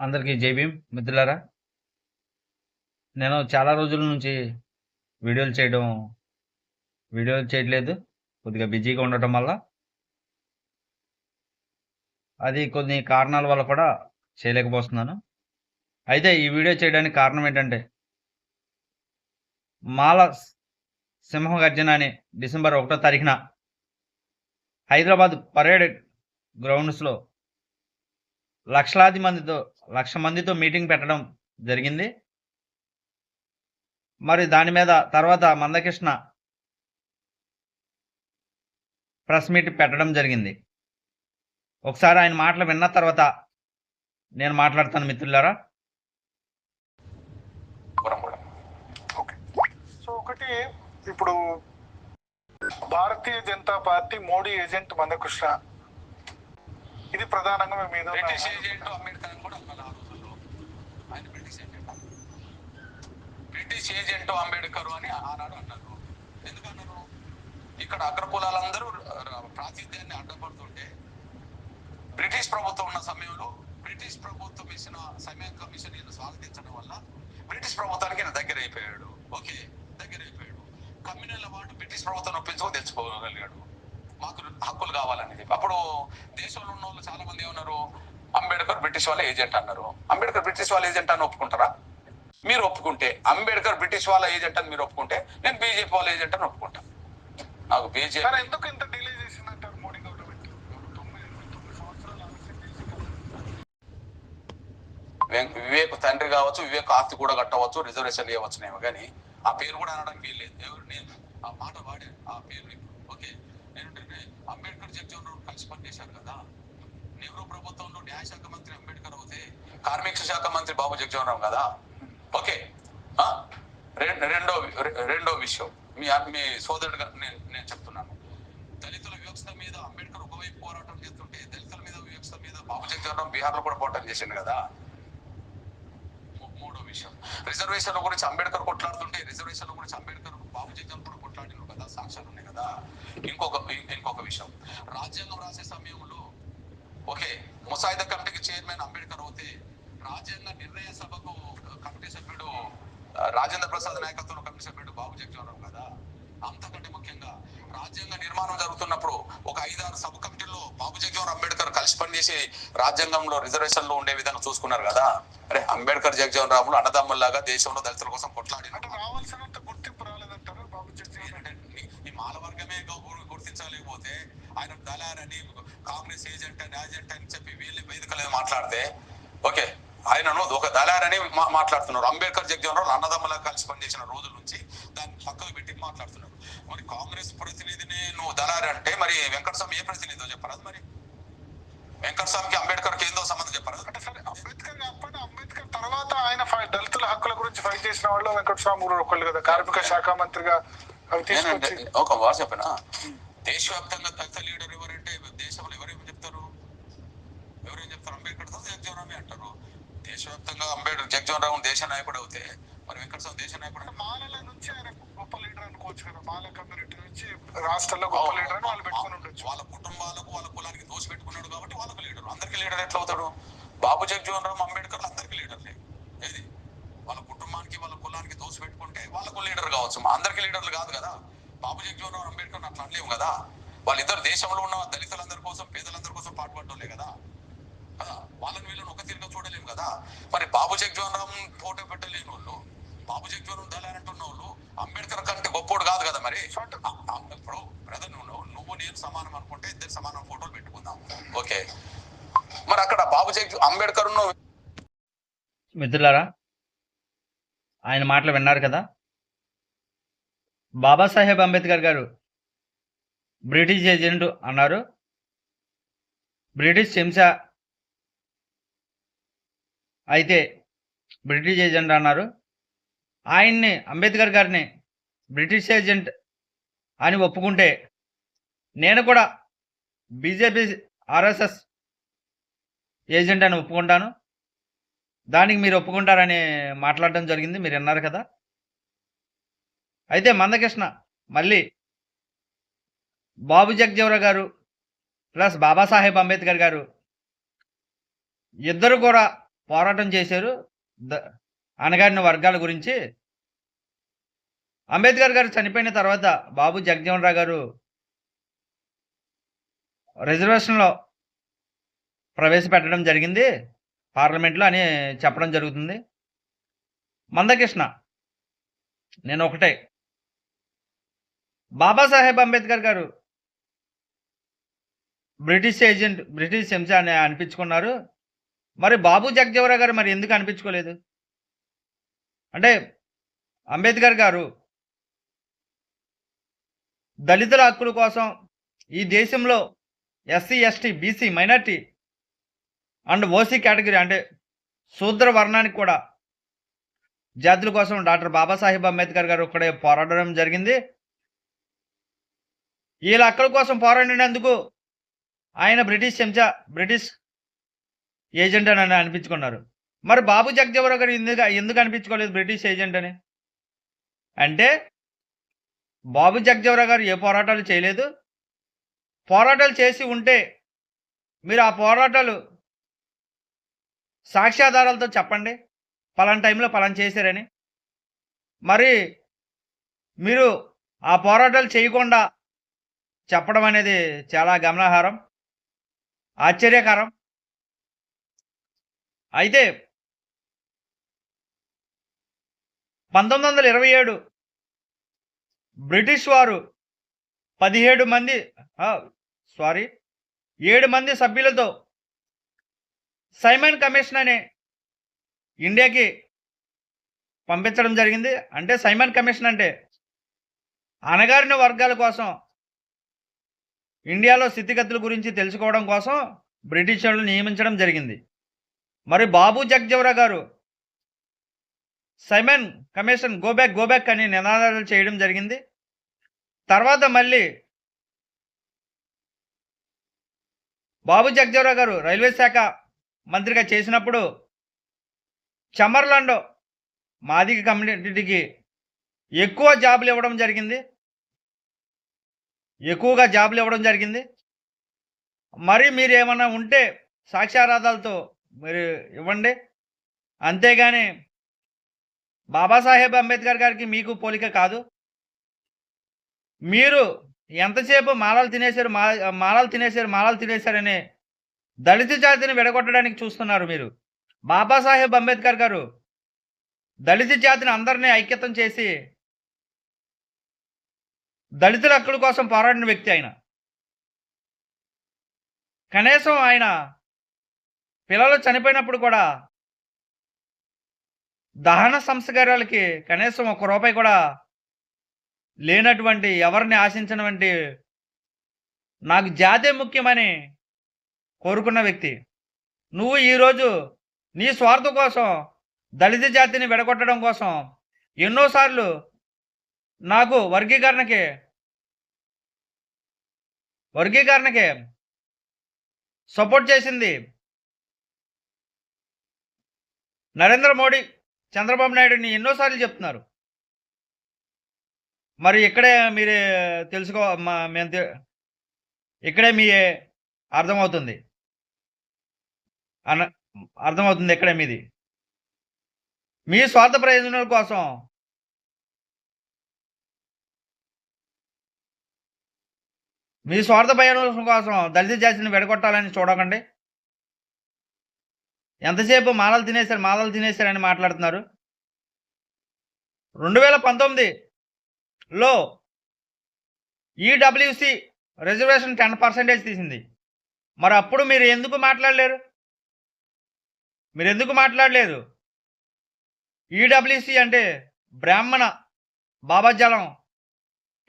అందరికీ జైభీం మిత్రులారా నేను చాలా రోజుల నుంచి వీడియోలు చేయడం వీడియోలు చేయట్లేదు. కొద్దిగా బిజీగా ఉండటం వల్ల. అది కొన్ని కారణాల వల్ల కూడా చేయలేకపోతున్నాను. అయితే ఈ వీడియో చేయడానికి కారణం ఏంటంటే మాల సింహగర్జన అనే అని డిసెంబర్ ఒకటో తారీఖున హైదరాబాద్ పరేడ్ గ్రౌండ్స్లో లక్షలాది మందితో లక్ష మందితో మీటింగ్ పెట్టడం జరిగింది. మరి దాని మీద తర్వాత మందకృష్ణ ప్రెస్ మీట్ పెట్టడం జరిగింది. ఒకసారి ఆయన మాటలు విన్న తర్వాత నేను మాట్లాడతాను మిత్రులారా. సో ఒకటి ఇప్పుడు భారతీయ జనతా పార్టీ మోడీ ఏజెంట్ మందకృష్ణ ఇది ప్రధానంగా మేము మీద బ్రిటిష్ ఏజెంట్ అంబేద్కర్ అని కూడా అన్నారు ఆ రోజుల్లో ఆయన British agent. British agent Ambedkar అని ఆనాడు అన్నారు. ఎందుకన్నారు? ఇక్కడ అగ్రకులాలందరూ ప్రాతినిధ్యాన్ని అడ్డపడుతుంటే బ్రిటిష్ ప్రభుత్వం ఉన్న సమయంలో బ్రిటిష్ ప్రభుత్వం వేసిన సమయ కమిషన్ ఈయన స్వాగతించడం వల్ల బ్రిటిష్ ప్రభుత్వానికి ఈయన దగ్గర అయిపోయాడు ఓకే దగ్గర అయిపోయాడు కమ్యూనల్ అవార్డు బ్రిటిష్ ప్రభుత్వం ఒప్పించుకొని తెచ్చుకోగలిగాడు. మాకు హక్కులు కావాలని చెప్పి అప్పుడు దేశంలో ఉన్న వాళ్ళు చాలా మంది ఏమన్నారు? అంబేద్కర్ బ్రిటిష్ వాళ్ళ ఏజెంట్ అన్నారు. అంబేద్కర్ బ్రిటిష్ వాళ్ళ ఏజెంట్ అని ఒప్పుకుంటారా? మీరు ఒప్పుకుంటే అంబేద్కర్ బ్రిటిష్ వాళ్ళ ఏజెంట్ అని మీరు ఒప్పుకుంటే నేను బీజేపీ వాళ్ళ ఏజెంట్ అని ఒప్పుకుంటా. నాకు బీజేపీ ఎందుకు ఇంత డిలే చేసిందంటారు మోడీ గవర్నమెంట్? వివేక్ తండ్రి కావచ్చు వివేక్ ఆస్తి కూడా కట్టవచ్చు రిజర్వేషన్ ఇవ్వచ్చునేమో కానీ ఆ పేరు కూడా అనడానికి వీల్లేదు. ఎవరు నేను? ఆ మాట వాడే ఆ పేరు ఓకే. ఏంటంటే అంబేద్కర్ జగ్జీవన్ రావు కలిసి పనిచేశారు కదా. నెహ్రూ ప్రభుత్వంలో న్యాయశాఖ మంత్రి అంబేద్కర్ అవుతే కార్మిక శాఖ మంత్రి బాబు జగ్జీవన్ రావు కదా. ఓకే. రెండో రెండో విషయం. మీ మీ సోదరుడు నేను నేను చెప్తున్నాను. దళితుల వ్యవస్థ మీద అంబేద్కర్ ఒకవైపు పోరాటం చేస్తుంటే దళితుల మీద వ్యవస్థ మీద బాబు జగ్జీవన్ రావు బీహార్లో కూడా పోరాటం చేసింది కదా. మూడో విషయం. రిజర్వేషన్ల గురించి అంబేద్కర్ కొట్లాడుతుంటే రిజర్వేషన్ల గురించి అంబేద్కర్ బాబు జగన్ కూడా కొట్లాడినారు కదా. సాక్ష్యాలు ఉన్నాయి కదా. ఇంకొక ఇంకొక విషయం. రాజ్యాంగం రాసే సమయంలో ఓకే ముసాయిదా కమిటీకి చైర్మన్ అంబేద్కర్ అవుతే రాజ్యాంగ నిర్ణయ సభకు కమిటీ సభ్యుడు రాజేంద్ర ప్రసాద్ నాయకత్వంలో కమిటీ సభ్యుడు బాబు జగజీవనరావు కదా అంతకంటే ముఖ్యంగా రాజ్యాంగ నిర్మాణం జరుగుతున్నప్పుడు ఒక ఐదారు సబ్ కమిటీల్లో బాబు జగజీవన్ అంబేద్కర్ కలిసి పనిచేసి రాజ్యాంగంలో రిజర్వేషన్లు ఉండే విధంగా చూసుకున్నారు కదా అరే అంబేద్కర్ జగజీవన్ రాములు అన్నదమ్ముల్లాగా దేశంలో దళితుల కోసం కొట్లాడినట్టు. రావాల్సిన రావాల్సినంత గుర్తింపు రాలేదంటారు బాబు జగ్జీవన్ ఏంటంటే నీ- నీ మాల వర్గమే గు- గుర్తించలేకపోతే ఆయన దళారని కాంగ్రెస్ ఏజెంట్ అని ఏజెంట్ అని చెప్పి వీళ్ళు వేదికలు మాట్లాడితే ఓకే ఆయనను ఒక దళారని మాట్లాడుతున్నారు. అంబేద్కర్ జగ్జీవన్ రావు అన్నదమ్ములా కలిసి పనిచేసిన రోజుల నుంచి దాన్ని పక్కకు పెట్టి మాట్లాడుతున్నారు. మరి కాంగ్రెస్ ప్రతినిధిని నువ్వు దళారి అంటే మరి వెంకటస్వామి ఏ ప్రతినిధో చెప్పరాదు మరి? వెంకటస్వామికి అంబేద్కర్కి ఏందో సంబంధం చెప్పరాదు. అంబేద్కర్ అంబేద్కర్ తర్వాత ఆయన దళితుల హక్కుల గురించి ఫైట్ చేసిన వాళ్ళు వెంకటస్వామి ఒకళ్ళు కదా. కార్మిక శాఖ మంత్రిగా ఒక చెప్పనా? దేశవ్యాప్తంగా దళిత లీడర్ ఎవరంటే దేశంలో ఎవరేమి చెప్తారు? ఎవరేం చెప్తారు? అంబేద్కర్ జగజీవన్ అంటారు. దేశవ్యాప్తంగా అంబేద్కర్ జగజీవన్ రావు దేశ నాయకుడు అవుతే మరి వెంకటస్వామి దేశ నాయకుడు అంటే మాలల నుంచి ఆయన గొప్ప లీడర్ అనుకోవచ్చు కదా. మాల కమ్యూనిటీ నుంచి రాష్ట్రాల్లో గొప్ప లీడర్ అని వాళ్ళు పెట్టుకుని ఉండొచ్చు. వాళ్ళ కుటుంబాలకు వాళ్ళ కులానికి దోషి పెట్టుకున్నాడు కాబట్టి వాళ్ళకి లీడర్. అందరికి లీడర్ ఎట్లా అవుతాడు? బాబు జగజీవన్ రామ్ అంబేద్కర్ అందరికి లీడర్లే. ఏది? వాళ్ళ కుటుంబానికి వాళ్ళ కులానికి దోషి పెట్టుకుంటే వాళ్ళకు లీడర్ కావచ్చు. మా అందరికి లీడర్లు కాదు కదా. బాబు జగజీవన్ రామ్ అంబేద్కర్ అట్లా అనలేము కదా. వాళ్ళిద్దరు దేశంలో ఉన్న దళితులందరి కోసం పేదలందరి కోసం పాటుపడ్డోలే కదా. కదా? వాళ్ళని వీళ్ళని ఒక తీరుగా చూడలేము కదా. మరి బాబు జగజీవన్ రామ్ ఫోటో పెట్టలేని వాళ్ళు బాబు జగజీవన్ దళారంటున్న వాళ్ళు అంబేద్కర్ కంటే గొప్పోడు కాదు కదా మరి? ఇప్పుడు బ్రదర్ నువ్వు నువ్వు నేను సమానం అనుకుంటే ఇద్దరు సమానం ఫోటోలు పెట్టుకుందాం. ఓకే. మరి అక్కడ బాబు జగ అంబేద్కర్ మిత్రులారా ఆయన మాటలు విన్నారు కదా? బాబాసాహెబ్ అంబేద్కర్ గారు బ్రిటిష్ ఏజెంట్ అన్నారు. బ్రిటిష్ హింస అయితే బ్రిటిష్ ఏజెంట్ అన్నారు. ఆయన్ని అంబేద్కర్ గారిని బ్రిటిష్ ఏజెంట్ అని ఒప్పుకుంటే నేను కూడా బీజేపీ ఆర్ఎస్ఎస్ ఏజెంట్ అని ఒప్పుకుంటాను. దానికి మీరు ఒప్పుకుంటారని మాట్లాడడం జరిగింది. మీరు విన్నారు కదా. అయితే మందకృష్ణ మళ్ళీ బాబు జగ్జీవరావు గారు ప్లస్ బాబాసాహెబ్ అంబేద్కర్ గారు ఇద్దరు కూడా పోరాటం చేశారు. అనగాడిన వర్గాల గురించి. అంబేద్కర్ గారు చనిపోయిన తర్వాత బాబు జగజీవన్ రావు గారు రిజర్వేషన్లో ప్రవేశపెట్టడం జరిగింది. పార్లమెంట్లో అని చెప్పడం జరుగుతుంది. మందకృష్ణ నేను ఒకటే బాబాసాహెబ్ అంబేద్కర్ గారు బ్రిటిష్ ఏజెంట్ బ్రిటిష్ హింస అని అనిపించుకున్నారు. మరి బాబు జగజీవరావు గారు మరి ఎందుకు అనిపించుకోలేదు? అంటే అంబేద్కర్ గారు దళితుల హక్కుల కోసం ఈ దేశంలో SC ST BC minority and OC category అంటే శూద్ర వర్ణానికి కూడా జాతుల కోసం డాక్టర్ బాబాసాహెబ్ అంబేద్కర్ గారు ఇక్కడే పోరాడడం జరిగింది. వీళ్ళ హక్కుల కోసం పోరాడినందుకు ఆయన బ్రిటిష్ చెంచా బ్రిటిష్ ఏజెంట్ అని అనిపించుకున్నారు. మరి బాబు జగజీవరావు గారు ఎందుకు ఎందుకు అనిపించుకోలేదు బ్రిటిష్ ఏజెంట్ అని? అంటే బాబు జగజీవరావు గారు ఏ పోరాటాలు చేయలేదు. పోరాటాలు చేసి ఉంటే మీరు ఆ పోరాటాలు సాక్ష్యాధారాలతో చెప్పండి. పలానా టైంలో పలానా చేశారని. మరి మీరు ఆ పోరాటాలు చేయకుండా చెప్పడం అనేది చాలా గమనాహారం ఆశ్చర్యకరం. అయితే పంతొమ్మిది వందల ఇరవై ఏడు బ్రిటిష్ వారు పదిహేడు మంది సారీ ఏడు మంది సభ్యులతో సైమన్ కమిషన్ అనే ఇండియాకి పంపించడం జరిగింది. అంటే సైమన్ కమిషన్ అంటే అనగారిన వర్గాల కోసం ఇండియాలో స్థితిగతుల గురించి తెలుసుకోవడం కోసం బ్రిటిష్ నియమించడం జరిగింది. మరి బాబు జగ్జవరా గారు సైమన్ కమిషన్ గోబ్యాక్ గోబ్యాక్ అని నినాదాలు చేయడం జరిగింది. తర్వాత మళ్ళీ బాబు జగ్జవరా గారు రైల్వే శాఖ మంత్రిగా చేసినప్పుడు చమర్లాండో మాదిగ కమ్యూనిటీకి ఎక్కువ జాబులు ఇవ్వడం జరిగింది. ఎక్కువగా జాబులు ఇవ్వడం జరిగింది. మరి మీరు ఏమన్నా ఉంటే సాక్ష్యారాధాలతో మీరు ఇవ్వండి. అంతేగాని బాబాసాహెబ్ అంబేద్కర్ గారికి మీకు పోలిక కాదు. మీరు ఎంతసేపు మాలలు తినేశారు మా మాలలు తినేశారు మాలలు తినేశారని దళిత జాతిని విడగొట్టడానికి చూస్తున్నారు మీరు. బాబాసాహెబ్ అంబేద్కర్ గారు దళిత జాతిని అందరినీ ఐక్యతం చేసి దళితుల హక్కుల కోసం పోరాడిన వ్యక్తి ఆయన. కనీసం ఆయన పిల్లలు చనిపోయినప్పుడు కూడా దహన సంస్కారాలకి కనీసం ఒక రూపాయి కూడా లేనటువంటి ఎవరిని ఆశించినటువంటి నాకు జాతే ముఖ్యమని కోరుకున్న వ్యక్తి. నువ్వు ఈరోజు నీ స్వార్థం కోసం దళిత జాతిని విడగొట్టడం కోసం ఎన్నోసార్లు నాకు వర్గీకరణకి వర్గీకరణకి సపోర్ట్ చేసింది నరేంద్ర మోడీ చంద్రబాబు నాయుడుని ఎన్నోసార్లు చెప్తున్నారు. మరి ఇక్కడే మీరు తెలుసుకో మా- మేము ఇక్కడే మీ అర్థమవుతుంది. అన్న అర్థమవుతుంది ఇక్కడే మీది. మీ స్వార్థ ప్రయోజనాల కోసం మీ స్వార్థ ప్రయోజనం కోసం దళిత జాతిని విడగొట్టాలని చూడకండి. ఎంతసేపు మాలలు తినేశారు మాలలు తినేశారని మాట్లాడుతున్నారు. రెండు వేల పంతొమ్మిదిలో ఈడబ్ల్యూసి రిజర్వేషన్ టెన్ పర్సెంటేజ్ తీసింది. మరి అప్పుడు మీరు ఎందుకు మాట్లాడలేరు? మీరు ఎందుకు మాట్లాడలేదు? ఈడబ్ల్యూసి అంటే బ్రాహ్మణ భావజాలం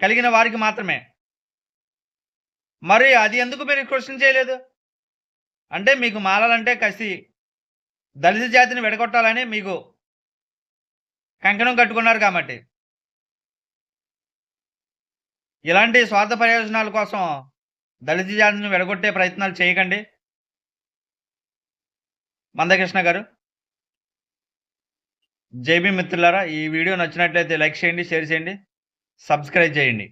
కలిగిన వారికి మాత్రమే. మరి అది ఎందుకు మీరు క్వశ్చన్ చేయలేదు? అంటే మీకు మాలాలంటే కసి దళిత జాతిని విడగొట్టాలని మీకు కంకణం కట్టుకున్నారు కాబట్టి. ఇలాంటి స్వార్థ ప్రయోజనాల కోసం దళిత జాతిని విడగొట్టే ప్రయత్నాలు చేయకండి. మందకృష్ణ గారు జేబీ మిత్రులారా ఈ వీడియో నచ్చినట్లయితే లైక్ చేయండి షేర్ చేయండి సబ్స్క్రైబ్ చేయండి.